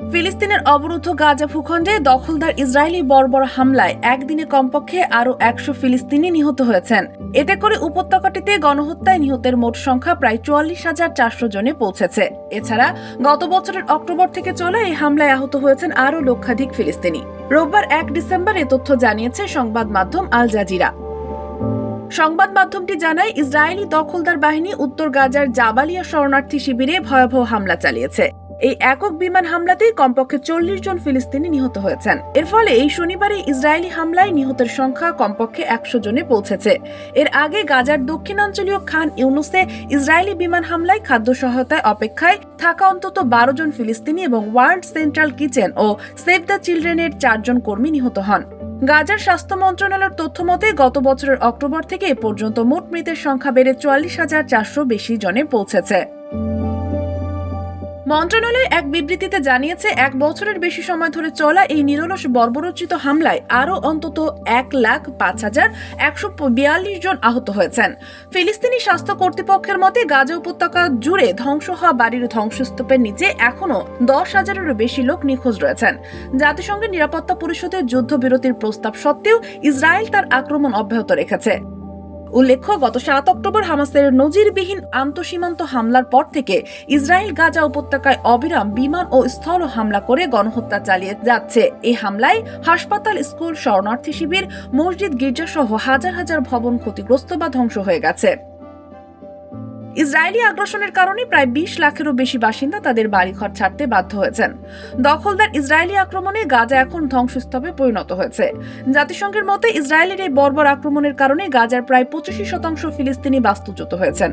ফিলিস্তিনের অবরুদ্ধ গাজা ভূখণ্ডে দখলদার ইসরায়েলি বর্বর হামলায় একদিনে কমপক্ষে আরও একশো ফিলিস্তিনি নিহত হয়েছেন। এতে করে উপত্যকাটিতে গণহত্যায় নিহতের মোট সংখ্যা প্রায় চুয়াল্লিশ হাজার চারশো জনে পৌঁছেছে। এছাড়া গত বছরের অক্টোবর থেকে চলা এই হামলায় আহত হয়েছেন আরও লক্ষাধিক ফিলিস্তিনি। রোববার এক ডিসেম্বর এ তথ্য জানিয়েছে সংবাদ মাধ্যম আল জাজিরা। সংবাদ মাধ্যমটি জানায়, ইসরায়েলি দখলদার বাহিনী উত্তর গাজার জাবালিয়া শরণার্থী শিবিরে ভয়াবহ হামলা চালিয়েছে। এই একক বিমান হামলাতেই কমপক্ষে চল্লিশ জন ফিলিস্তিনি নিহত হয়েছেন। এর ফলে এই শনিবারে ইসরায়েলি হামলায় নিহতের সংখ্যা কমপক্ষে একশো জনে পৌঁছেছে। এর আগে গাজার দক্ষিণাঞ্চলীয় খান ইউনুসে ইসরায়েলি বিমান হামলায় খাদ্য সহায়তায় অপেক্ষায় থাকা অন্তত বারো জন ফিলিস্তিনি এবং ওয়ার্ল্ড সেন্ট্রাল কিচেন ও সেভ দ্য চিলড্রেনের চারজন কর্মী নিহত হন। গাজার স্বাস্থ্য মন্ত্রণালয়ের তথ্য মতে, গত বছরের অক্টোবর থেকে এ পর্যন্ত মোট মৃতের সংখ্যা বেড়ে চুয়াল্লিশ হাজার চারশো বেশি জনে পৌঁছেছে। মন্ত্রণালয় এক বিবৃতিতে জানিয়েছে, এক বছরের বেশি সময় ধরে চলা এই নিরলস বর্বরোচিত হামলায় আরও অন্তত এক লাখ পাঁচ হাজার একশো বিয়াল্লিশ জন আহত হয়েছেন। ফিলিস্তিনি স্বাস্থ্য কর্তৃপক্ষের মতে, গাজা উপত্যকা জুড়ে ধ্বংস হওয়া বাড়ির ধ্বংসস্তূপের নিচে এখনও দশ হাজারেরও বেশি লোক নিখোঁজ রয়েছেন। জাতিসংঘের নিরাপত্তা পরিষদের যুদ্ধবিরতির প্রস্তাব সত্ত্বেও ইসরায়েল তার আক্রমণ অব্যাহত রেখেছে। উল্লেখ্য, গত সাত অক্টোবর হামাসের নজিরবিহীন আন্তঃসীমান্ত হামলার পর থেকে ইসরায়েল গাজা উপত্যকায় অবিরাম বিমান ও স্থল হামলা করে গণহত্যা চালিয়ে যাচ্ছে। এই হামলায় হাসপাতাল, স্কুল, শরণার্থী শিবির, মসজিদ, গির্জাসহ হাজার হাজার ভবন ক্ষতিগ্রস্ত বা ধ্বংস হয়ে গেছে। ইসরায়েলি আগ্রাসনের কারণে প্রায় বিশ লাখেরও বেশি বাসিন্দা তাদের বাড়িঘর ছাড়তে বাধ্য হয়েছেন। দখলদার ইসরায়েলি আক্রমণে গাজা এখন ধ্বংসস্তূপে পরিণত হয়েছে। জাতিসংঘের মতে ইসরায়েলের এই বর্বর আক্রমণের কারণে গাজার প্রায় পঁচাশি শতাংশ ফিলিস্তিনি বাস্তুচ্যুত হয়েছেন।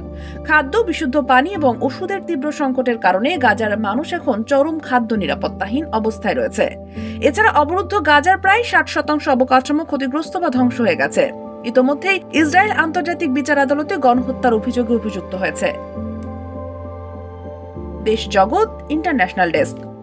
খাদ্য, বিশুদ্ধ পানি এবং ওষুধের তীব্র সংকটের কারণে গাজার মানুষ এখন চরম খাদ্য নিরাপত্তাহীন অবস্থায় রয়েছে। এছাড়া অবরুদ্ধ গাজার প্রায় ষাট শতাংশ অবকাঠামো ক্ষতিগ্রস্ত বা ধ্বংস হয়ে গেছে। ইতোমধ্যেই ইসরায়েল আন্তর্জাতিক বিচার আদালতে গণহত্যার অভিযোগে অভিযুক্ত হয়েছে। দেশ জগৎ ইন্টারন্যাশনাল ডেস্ক।